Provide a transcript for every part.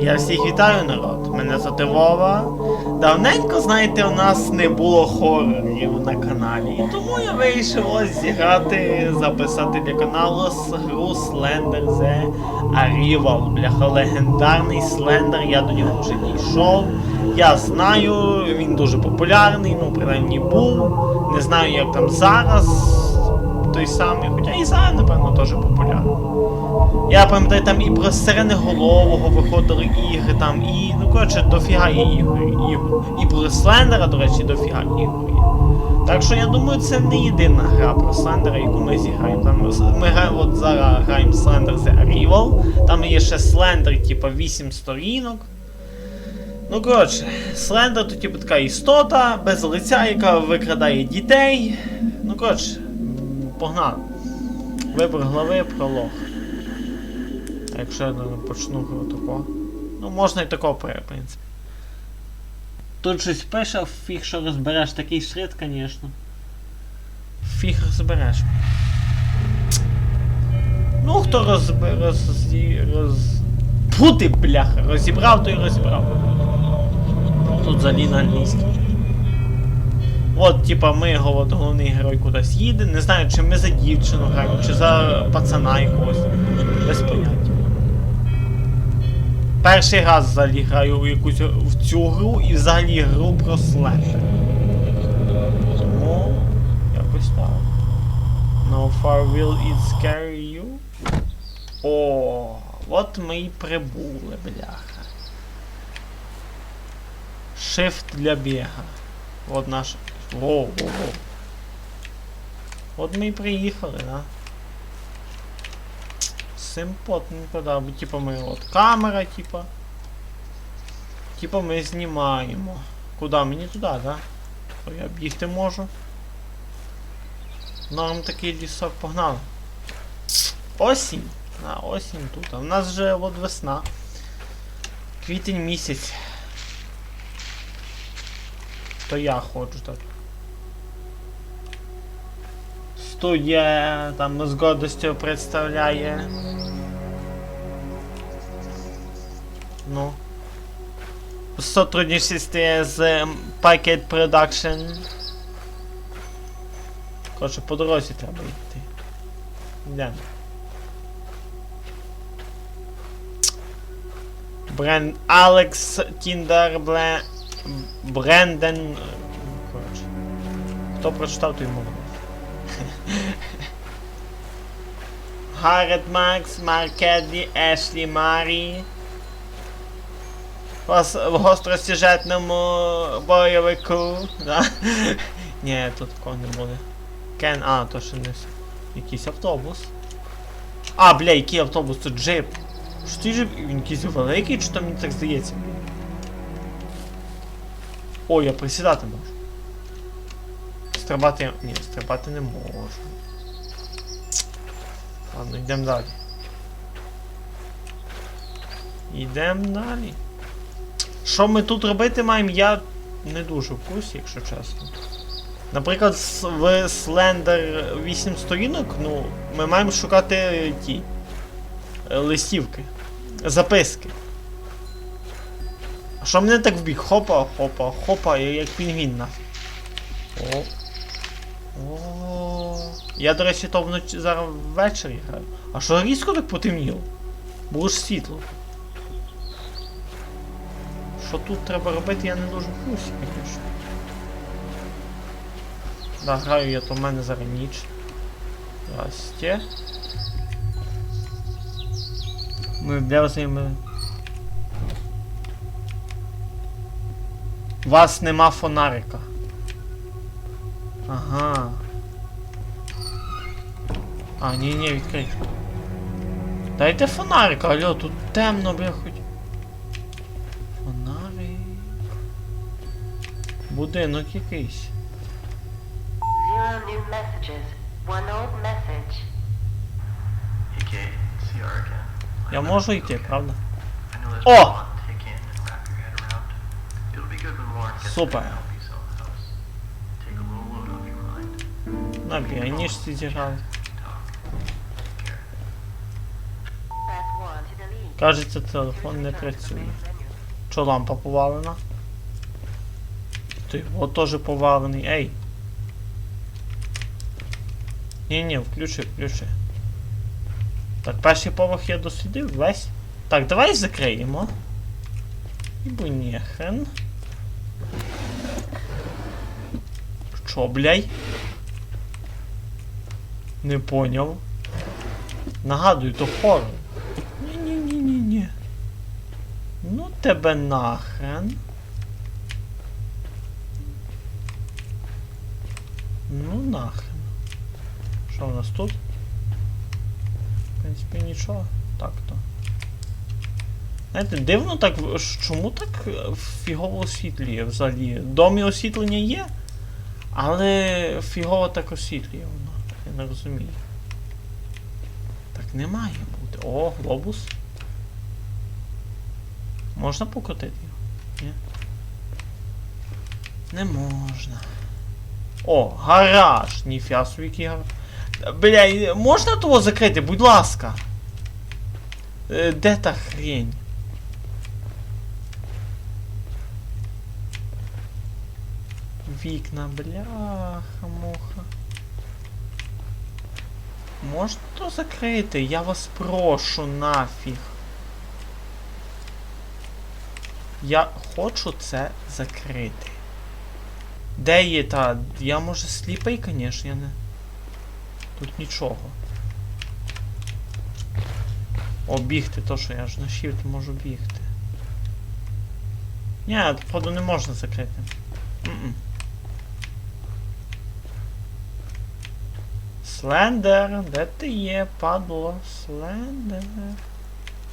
Я всіх вітаю, народ. Мене звати Вова. Давненько, знаєте, у нас не було хорорів на каналі. І тому я вирішив ось зіграти, записати для каналу с- гру Slender The Arrival. Бляха, легендарний Слендер, я до нього вже дійшов. Я знаю, він дуже популярний, ну принаймні був. Не знаю, як там зараз. Той самий, хоча і зараз, напевно, теж популярний. Я пам'ятаю, там і про Сиреноголового виходили ігри, там, і, ну коротше, дофіга є ігор. І про Слендера, до речі, дофіга ігор. Так що я думаю, це не єдина гра про Слендера, яку ми зіграємо. Там ми граємо, от зараз граємо Slender The Arrival, там є ще Слендер, типа 8 сторінок. Ну, коротше, Слендер то типу така істота без лиця, яка викрадає дітей. Ну, коротше, погнали. Вибор глави, пролог. Якщо я не почну такого. Ну, можна і такого, в принципі. Тут щось пише, фіг що розбереш, такий шрифт, звісно. Фіг розбереш. Ну, хто розбе... роз... роз... Пути, бляха, розібрав, то й розібрав. Тут взагалі на англійській. От, типа, ми його от, головний герой кудись їде. Не знаю, чи ми за дівчину граємо, чи за пацана якогось. Без поняття. Перший раз взагалі граю у якусь в цю гру і взагалі гру про слендер. Тому якось так. No far will it scare you. О, от ми й прибули, бляха. Shift для біга. От наш. Воу, воу, воу. От ми й приїхали, да? Симпотненько, да, бо типа ми от камера, типа. Типа ми знімаємо. Куди? Мені туди, да? То я бігти можу. Норм такий лісок погнали. Осінь. А, осінь тут. А в нас вже от весна. Квітень місяць. То я ходжу так. Студія там з гордостю представляє. Ну. В сотрудничестві з Packet Production. Коротше, по дорозі треба йти. Йдемо. Бренд Алекс Тіндер Бле... Бренден. Коротше. Хто прочитав, той молодець. Гаррет Макс, Маркедлі, Ешлі Марі. В гостросюжетному бойовику. Да? Ні, тут такого не буде. Кен, а, то ще не якийсь автобус. А, бля, який автобус, тут джип. Що ти джип? Він якийсь великий, чи то мені так здається? О, я присідати можу. Стрибати. Ні, стрибати не можу. Ладно, йдемо далі. Йдемо далі. Що ми тут робити маємо, я не дуже в курсі, якщо чесно. Наприклад, в Slender 8 сторінок, ну, ми маємо шукати ті е, листівки, записки. А що мене так вбіг? Хопа, хопа, хопа, як пінгвін на. О. Я, до речі, то вночі зараз ввечері граю. А що різко так потемніло? Було ж світло. Що тут треба робити, я не дуже курсі, звісно. Да, граю я, то в мене зараз ніч. Здрасте. Ми. У вас нема фонарика. Ага. А, ні, ні, відкрий. Дайте фонарика, алло, тут темно, бля, хоч. Фонарик. Будинок якийсь. Zero new messages. One old message. Hey Kate, it's again. Я можу йти, правда? I know there's Oh! a Кажеться, телефон не працює. Що лампа повалена? Ти от теж повалений. Ей. Ні, ні, включи, включи. Так, перший поверх я дослідив весь. Так, давай закриємо. Ібо ніхрен. Що, бляй? Не поняв. Нагадую, то хоррор. Ну тебе нахрен. Ну нахрен. Що у нас тут? В принципі, нічого. Так то. Знаєте, дивно так, чому так е, фігово освітлює взагалі? Домі освітлення є, але фігово так освітлює воно. Я не розумію. Так не має бути. О, глобус. Можна покотити його? Ні? Не можна. О, гараж! Ніфіга собі який гараж. Бля, можна того закрити, будь ласка. Е, Де та хрень? Вікна, бляха, муха. Можна то закрити? Я вас прошу нафіг. Я хочу це закрити. Де є та. Я може сліпий, звісно, я не. Тут нічого. О, бігти, то що я ж на shift можу бігти. Ні, походу не можна закрити. М-м. Слендер, де ти є, падло? Слендер.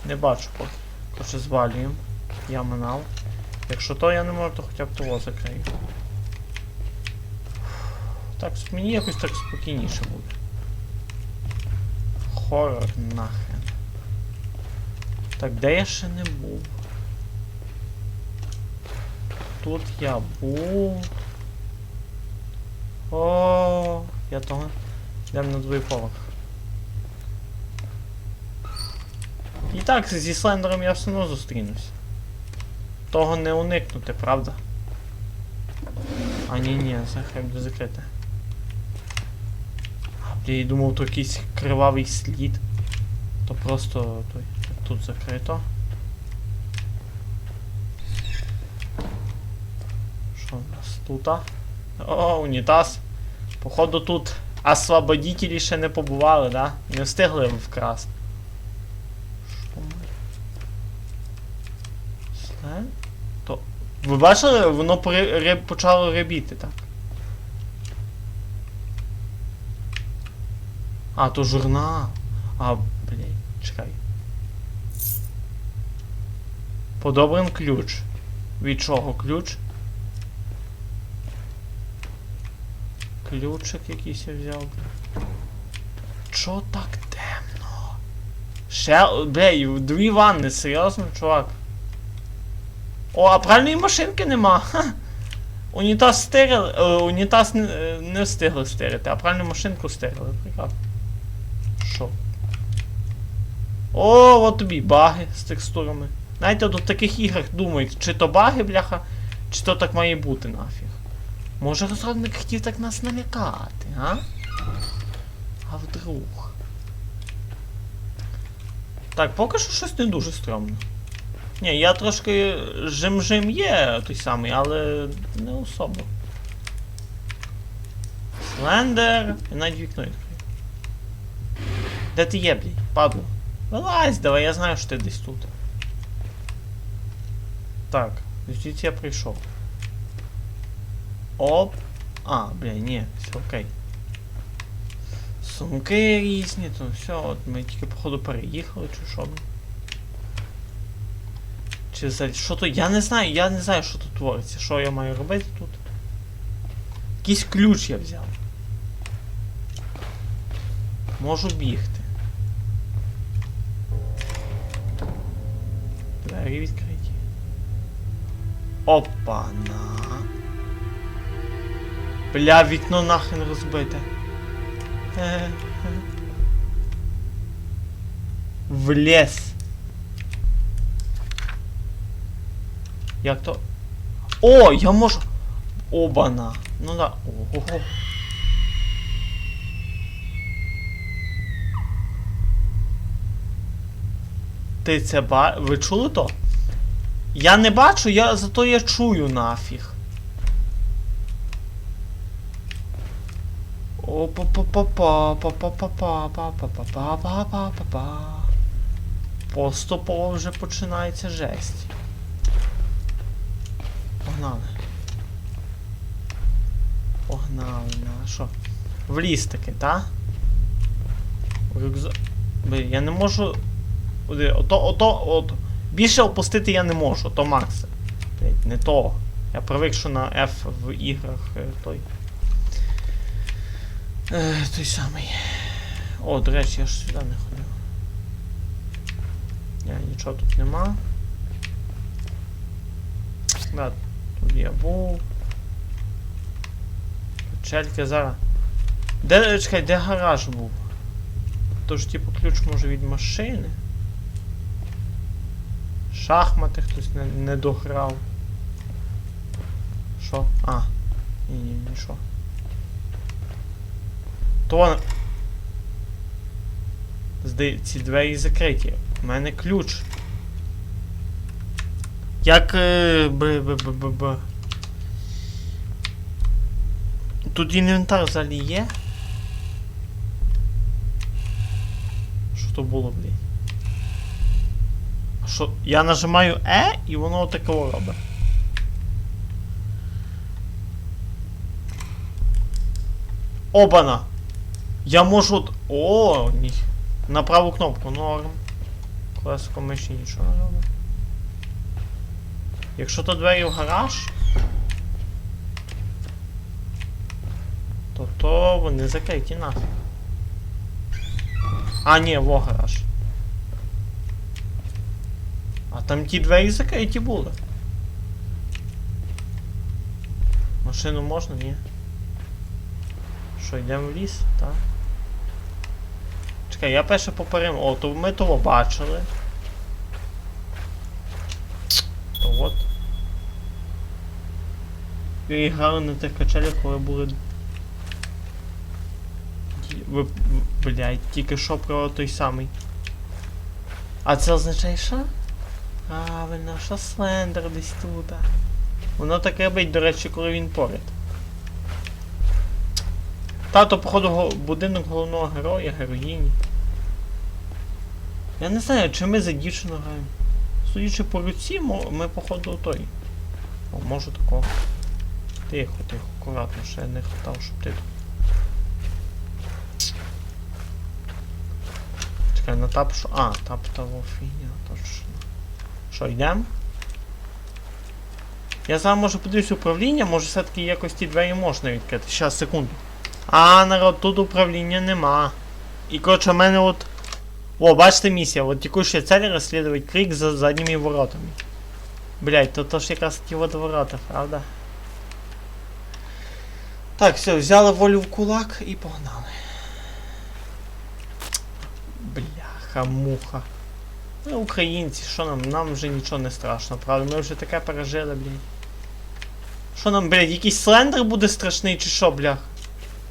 Не бачу поки. Короче, звалюємо. Я минав. Якщо то я не можу, то хоча б того закрию. Так, мені якось так спокійніше буде. Хоррор нахрен. Так, де я ще не був? Тут я був. О, я того. Йдемо на другий поверх. І так, зі слендером я все одно зустрінусь. Того не уникнути, правда? А ні, ні, це хай буде закрите. Я думав, то якийсь кривавий слід. То просто той. Тут закрито. Що у нас тут? О, унітаз. Походу тут освободителі ще не побували, да? Не встигли вкрасти. Що ми? Слен? То. Ви бачили, воно при... ре... почало ребіти, так? А, то журнал. А, блядь, чекай. Подобрен ключ. Від чого ключ? Ключик якийсь я взяв. Чо так темно? Ще, бля, дві ванни, серйозно, чувак. О, а пральної машинки нема. Ха. Унітаз стирили, е, унітаз не, е, не встигли стирити, а пральну машинку стирили. Прекрасно. Що? О, от тобі баги з текстурами. Знаєте, до таких іграх думають, чи то баги, бляха, чи то так має бути нафіг. Може розробник хотів так нас налякати, а? А вдруг? Так, поки що щось не дуже стрьомно. Ні, я трошки жим-жим є той самий, але не особо. Слендер. І навіть вікно відкрив. Де ти є, блядь? Падло. Вилазь, давай, я знаю, що ти десь тут. Так, звідси я прийшов. Оп. А, бля, ні, все окей. Сумки різні, то все, от ми тільки походу переїхали, чи що. Чи за що то. Я не знаю, я не знаю, що тут твориться. Що я маю робити тут? Якийсь ключ я взяв. Можу бігти. Двері відкриті. Опа-на. Бля, вікно нахрен розбите. Е-е. В лес. Як то. О, я можу. Обана. Ну да. Ого. Ти це ба. Ви чули то? Я не бачу, я зато я чую нафіг. О па па па па па па па па па па па па па па па па Поступово вже починається жесть. Погнали. Погнали, на що? В ліс таки, та? Рюкзак. Блін, я не можу. Оди, Ото, ото. Більше опустити я не можу, то Макс. Блять, не то. Я привик, що на F в іграх е, той. Е, той самий. О, до речі, я ж сюди не ходив. Ні, нічого тут нема. Да, тут я був. Печельки зараз. Де, чекай, де гараж був? Тож, типу, ключ може від машини. Шахмати хтось не, не дограв. Що? А. Ні, ні, нічого. То вона. Здає, ці двері закриті. У мене ключ. Як. е, Б. Тут інвентар взагалі є? Що то було, блядь? Що? Я нажимаю Е і воно такого робить. Обана! Я можу. О, ні. На праву кнопку, норм. Колесико миші нічого не робить. Якщо то двері в гараж. То то вони закриті нафіг. А, ні, во гараж. А там ті двері закриті були. Машину можна, ні? Що, йдемо в ліс, так? Чекай, я перше поперем. О, то ми того бачили. То от. І грали на тих качелях, коли були. Ви, блядь, тільки що про той самий. А це означає що? Правильно, що Слендер десь тут. Воно так робить, до речі, коли він поряд. Тато, походу, будинок головного героя, героїні. Я не знаю, чи ми за дівчину граємо. Судячи по руці, ми, походу, той. О, може такого. Тихо, тихо, акуратно, ще я не хотів, щоб ти. Чекай, на тап що. А, тап того фігня, точно. Що, йдемо? Я зараз може подивлюсь управління, може все-таки якось ті двері можна відкрити. Щас, секунду. А, народ, тут управління нема. І коротше, в мене от. О, бачите місія, от текущая цель розслідувати крик за задніми воротами. Блять, то то ж якраз такі от ворота, правда? Так, все, взяли волю в кулак і погнали. Бляха, муха. Ми українці, що нам? Нам вже нічого не страшно, правда? Ми вже таке пережили, блядь. Що нам, блядь, якийсь слендер буде страшний чи що, блях?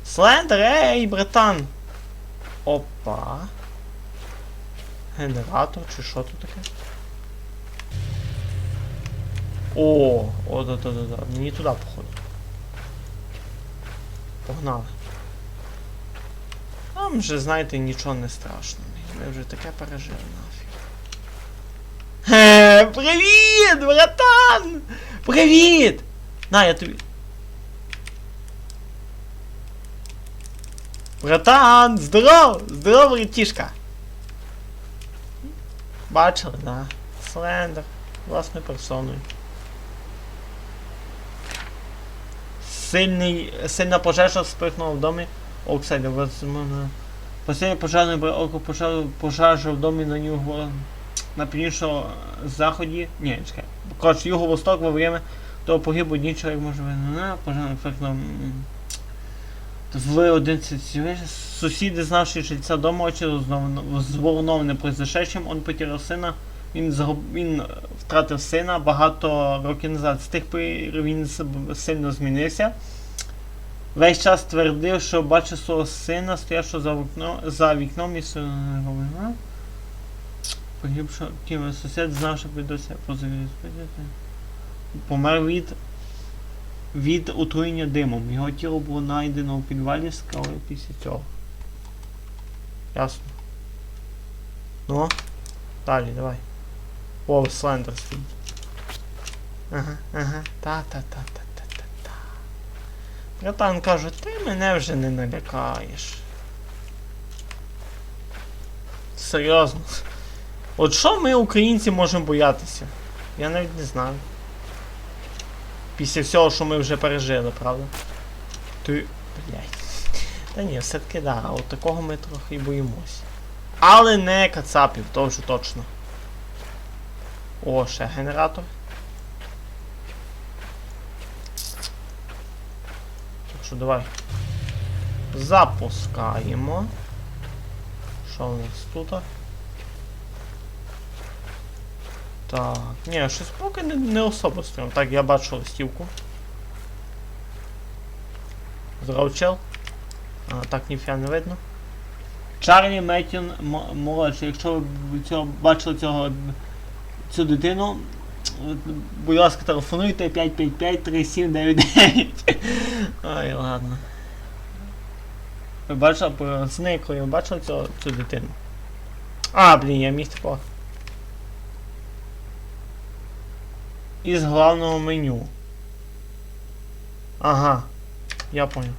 Слендер, ей, братан! Опа. Генератор чи що тут таке? О, о, да, да, да, да. Мені туди походу. Погнали. Нам вже, знаєте, нічого не страшно. Ми вже таке пережили нафіг. Хе, привіт, братан! Привіт! На, я тобі. Братан, здоров! Здоров, братішка! Бачили, да? Слендер. Власною персоною. Сильний, сильна пожежа спихнула в домі Оксайда. Посильний пожежний око пожежа, в домі на нього на північному заході. Ні, чекай. Коротше, юго-восток во время того погиб одній чоловік може видно. Пожежний ефектно. В 11 соседи, знавшие жильца дома, очень взволнованы произошедшим, он потерял сына Він, згуб- він е, втратив сина багато років назад. З тих пір він сильно змінився. Весь час твердив, що бачив свого сина, стоявши за вікном, за вікном і сина. Погибши ким сусід знав, що підося позовів. Помер від, від отруєння димом. Його тіло було знайдено у підвалі скали після цього. Ясно. Ну, далі, давай. О, Слендер. Ага, ага. Та-та-та-та-та-та-та. Братан каже, ти мене вже не налякаєш. Серйозно. От що ми, українці, можемо боятися? Я навіть не знаю. Після всього, що ми вже пережили, правда? Ти. Блять. Та ні, все-таки да, от такого ми трохи й боїмось. Але не кацапів, то вже точно. О, ще генератор. Так що давай. Запускаємо. Що у нас тут? Так, ні, щось поки не, не особо стрім. Так, я бачу листівку. Здоров, чел. А, так ніфіга не видно. Чарлі Меттін молодший, якщо ви цього, бачили цього, цю дитину, будь ласка, телефонуйте 555-3799. Ай, ладно. Ви бачили, пацани, коли ви бачили цю, цю дитину? А, блін, я міг типу. Із главного меню. Ага. Я понял.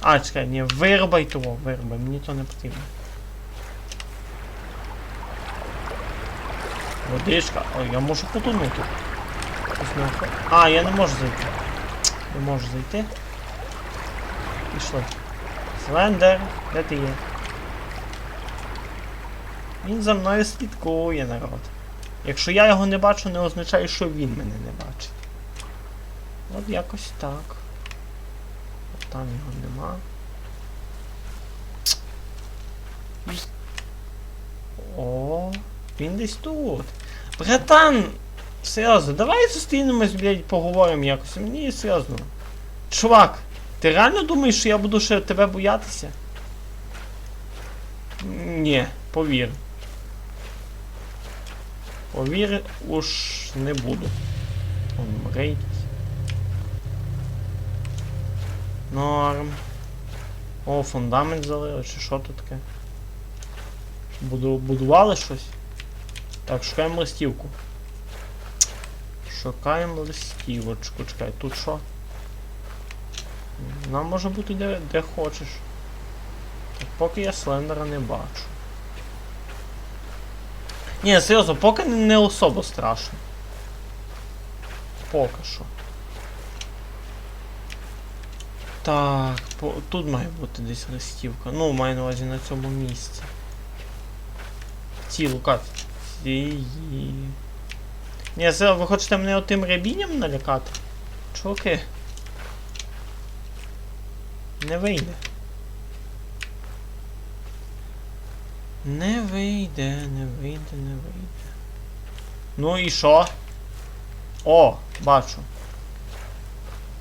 А, чекай, ні, вирубай того, вирубай, мені то не потрібно. Водичка. Ой, я можу потонути. А, я не можу зайти. Не можу зайти. Пішли. Слендер, де ти є? Він за мною слідкує, народ. Якщо я його не бачу, не означає, що він мене не бачить. От якось так. От там його нема. О, він десь тут. Братан! Серйозно, давай зустрінемось, блядь, поговоримо якось. Мені серйозно. Чувак, ти реально думаєш, що я буду ще тебе боятися? Ні, повір. Повір, уж не буду. Рейд. Норм. О, фундамент залили, чи що тут таке? Буду, будували щось? Так, шукаємо листівку. Шукаємо листівочку. Чекай, тут що? Нам може бути де, де хочеш. Так, поки я слендера не бачу. Ні, серйозно, поки не- особо страшно. Поки що. Так, по, тут має бути десь листівка. Ну, маю на увазі на цьому місці. В цій локації. Ні, це ви хочете мене отим рябінням налякати? Чуваки. Не вийде. Не вийде, не вийде, не вийде. Ну і що? О, бачу.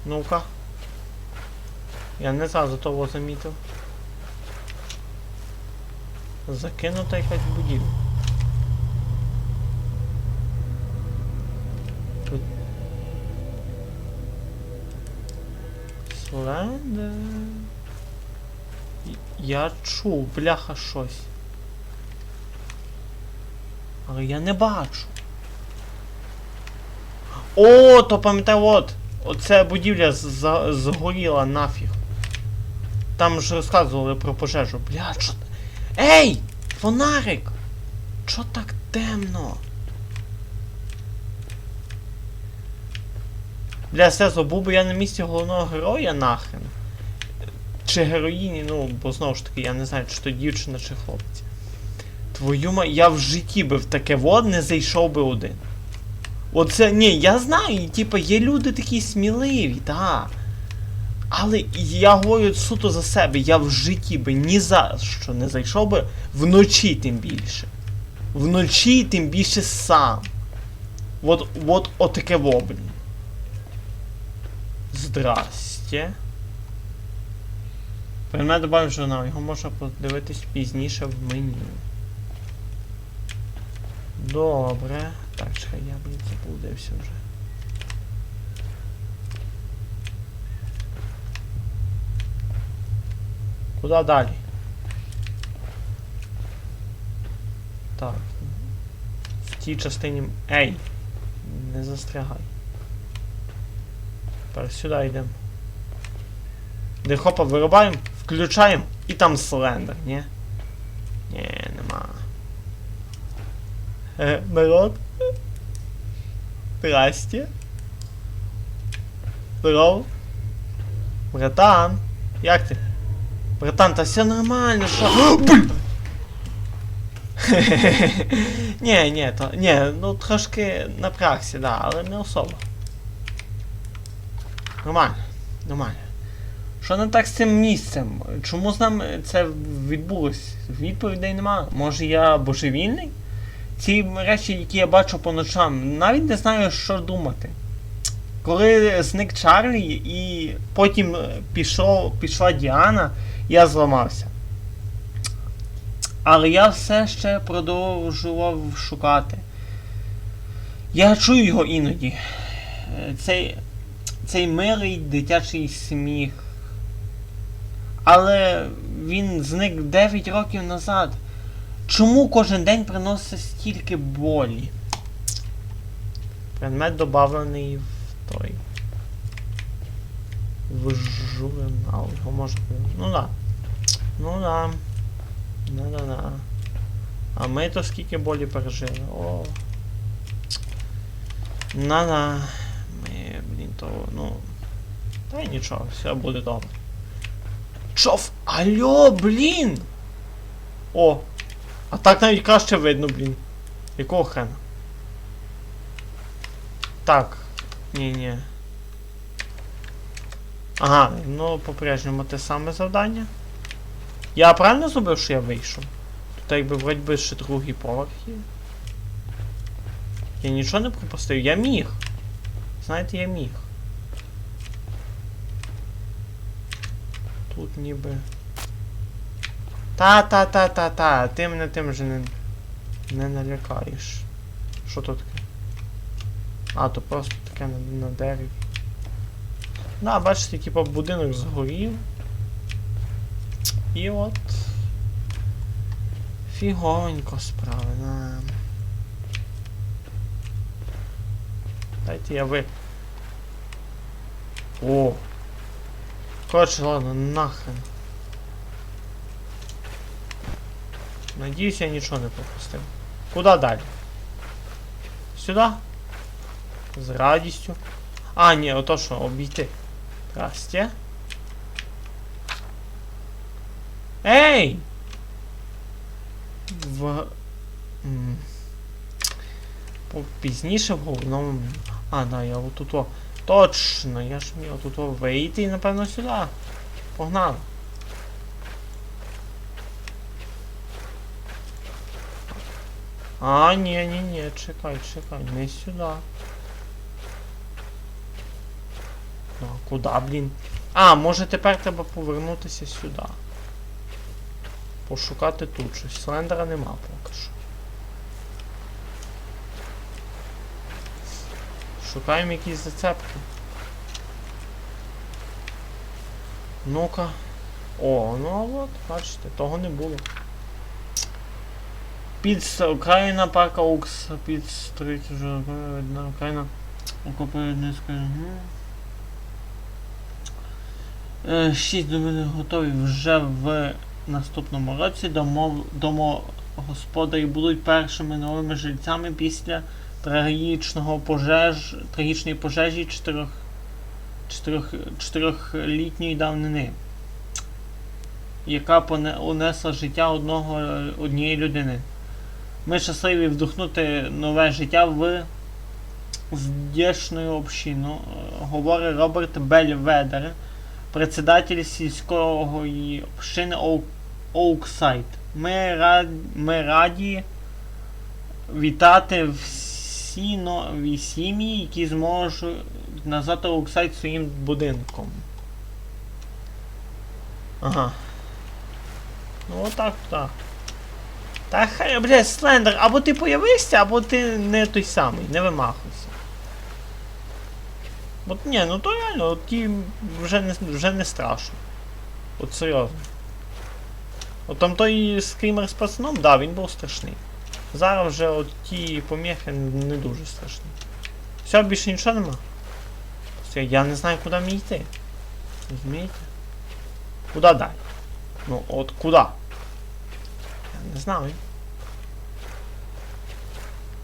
Ну-ка. Я не зразу того замітив. Закинута якась будівля. Тут. Слендер. Я чув, бляха щось. Але я не бачу. О, то пам'ятаю, от. Оця будівля згоріла нафіг. Там ж розказували про пожежу. Бля, чо. Ей! Фонарик! Чо так темно? Бля, серйозно, був би я на місці головного героя нахрен. Чи героїні, ну, бо знову ж таки, я не знаю, чи то дівчина, чи хлопці. Твою ма, я в житті би в таке вод не зайшов би один. Оце, ні, я знаю, типа, є люди такі сміливі, так. Але я говорю суто за себе, я в житті би ні за що не зайшов би вночі тим більше. Вночі тим більше сам. От, от отаке во, блін. Здрасте. Предмет добавив журнал, його можна подивитись пізніше в меню. Добре. Так, чекай, я блін заблудився вже. Куда далі? Так. В тій частині. Ей! Не застрягай. Тепер сюди йдемо. Дехопа вирубаємо, включаємо і там слендер, ні? Ні, нема. Е, народ? Здрасте. Здоров. Братан, як ти? Братан, та все нормально, що? Блін! Ні, ні, то. Ні, ну трошки напрягся, да, але не особо. Нормально, нормально. Що не так з цим місцем? Чому з нами це відбулось? Відповідей нема. Може я божевільний? Ці речі, які я бачу по ночам, навіть не знаю, що думати. Коли зник Чарлі і потім пішов, пішла Діана, я зламався. Але я все ще продовжував шукати. Я чую його іноді. Цей, цей милий дитячий сміх. Але він зник 9 років назад. Чому кожен день приносить стільки болі? Предмет добавлений в той. В журнал. Його можна. Ну да. Ну да. Ну да да. А ми то скільки болі пережили. О. На на. Ми, блін, то, ну. Та й нічого, все буде добре. Чоф! Алло, блін! О! А так навіть краще видно, блін. Якого хрена? Так. Ні-ні. Ага, ну по-прежньому те саме завдання. Я правильно зробив, що я вийшов? Тут якби вроді би ще другий поверх є. Я нічого не пропустив, я міг. Знаєте, я міг. Тут ніби. Та-та-та-та-та, ти мене тим же не, не налякаєш. Що тут таке? А, то просто таке на, на дереві. Да, бачите, типу будинок згорів. І от. Фіговенько справи, да. Дайте я ви. О! Коротше, ладно, нахрен. Надіюсь, я нічого не пропустив. Куда далі? Сюди? З радістю. А, ні, ото що, обійти. Здрасте. Ей! В... Пізніше в головному... А, да, я отут. Точно, я ж міг отут вийти напевно сюди. Погнали. А, ні, ні, ні, чекай, чекай, не сюди. Ну, а куди, блін? А, може тепер треба повернутися сюди. Пошукати тут щось. Слендера нема поки що. Шукаємо якісь зацепки. Ну-ка. О, ну а от, бачите, того не було. Під Україна парка Укс. Під стрит вже одна Україна. Окупує низка. Е, Шість домів готові вже в наступному році. Домогосподарі будуть першими новими жильцями після трагічного пожеж, трагічної пожежі чотирьох, чотирьох, чотирьохлітньої давнини, яка поне, унесла життя одного, однієї людини. Ми щасливі вдохнути нове життя в здешною общину, е, говорить Роберт Бельведер, председатель сільської общини Оу- Оуксайд. Ми, рад, ми раді вітати всі нові сім'ї, які зможуть назвати Оксайд своїм будинком. Ага. Ну отак, так. Та хай, блядь, Слендер, або ти появишся, або ти не той самий, не вимахуйся. От ні, ну то реально, от ті вже не, вже не страшно. От серйозно. От там той скрімер з пацаном, да, він був страшний. Зараз вже от ті поміхи не дуже страшні. Все, більше нічого нема. Все, я не знаю, куди мені йти. Розумієте? Куди далі? Ну, от куди? Не знаю.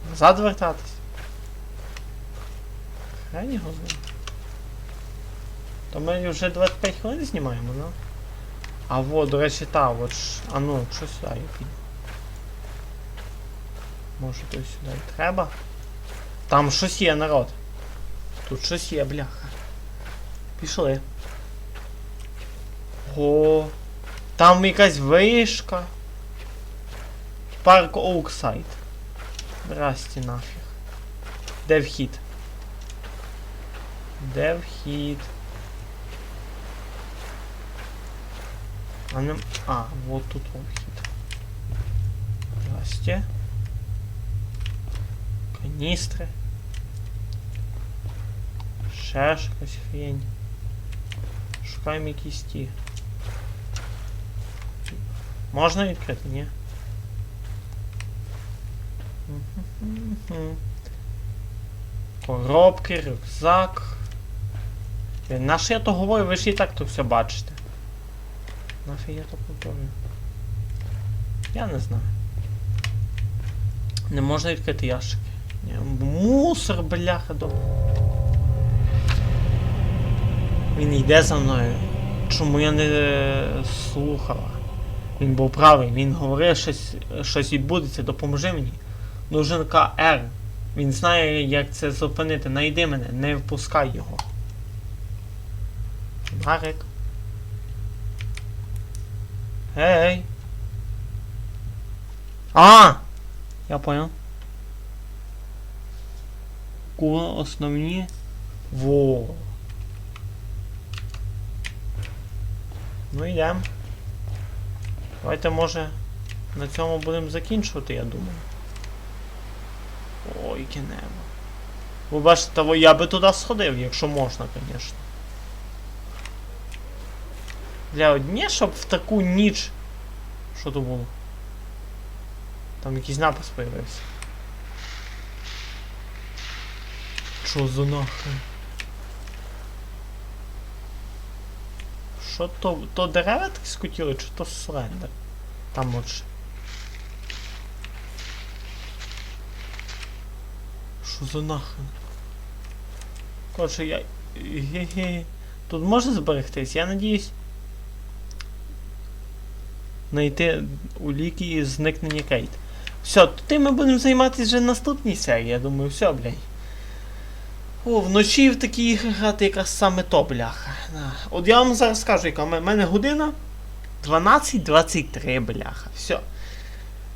Назад вертатись. Хай його знає. То ми вже 25 хвилин знімаємо, ну? А вот, до речі, та, от ж. А ну, що сюди я? Може то сюди треба? Там щось є, народ. Тут щось є, бляха. Пішли. О, там якась вишка. Парк Оуксайд. Здрасте нафіг. Де вхід? Де вхід? А не... А, вот тут он вхід. Здрасте. Каністри. Ще ж якась хрень. Шукаємо якісь ті. Можна відкрити, ні? Коробки, рюкзак. Блін, На що я то говорю, ви ж і так то все бачите. Нафіг я то повторюю? Я не знаю. Не можна відкрити ящики. Ні, мусор, бляха, до. Він йде за мною. Чому я не е, слухала? Він був правий, він говорив, щось, щось відбудеться, допоможи мені. Нужен КР. Він знає, як це зупинити. Найди мене, не впускай його. Марик. Ей. А! Я понял. Кула основні. Во. Ну йдем. Давайте може на цьому будемо закінчувати, я думаю. Ой, яке небо. Ви бачите, того я би туди сходив, якщо можна, звісно. Для одні, щоб в таку ніч. Що то було? Там якийсь напис появився. Що за нахрен? Що то. То дерева так скотіли, чи то слендер? Там от. Що за нахрен? Коротше, я. Ге-ге. Тут може зберегтись, я надіюсь. Знайти уліки і зникнення Кейт. Все, тим ми будемо займатися вже наступній серії, я думаю, все, блядь. О, вночі в такі ігри грати якраз саме то, бляха. От я вам зараз скажу, яка в мене година 12.23, бляха. Все.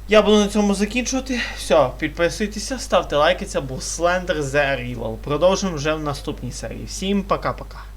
Я буду на цьому закінчувати. Все, підписуйтеся, ставте лайки, це був Slender The Evil. Продовжимо вже в наступній серії. Всім пока-пока.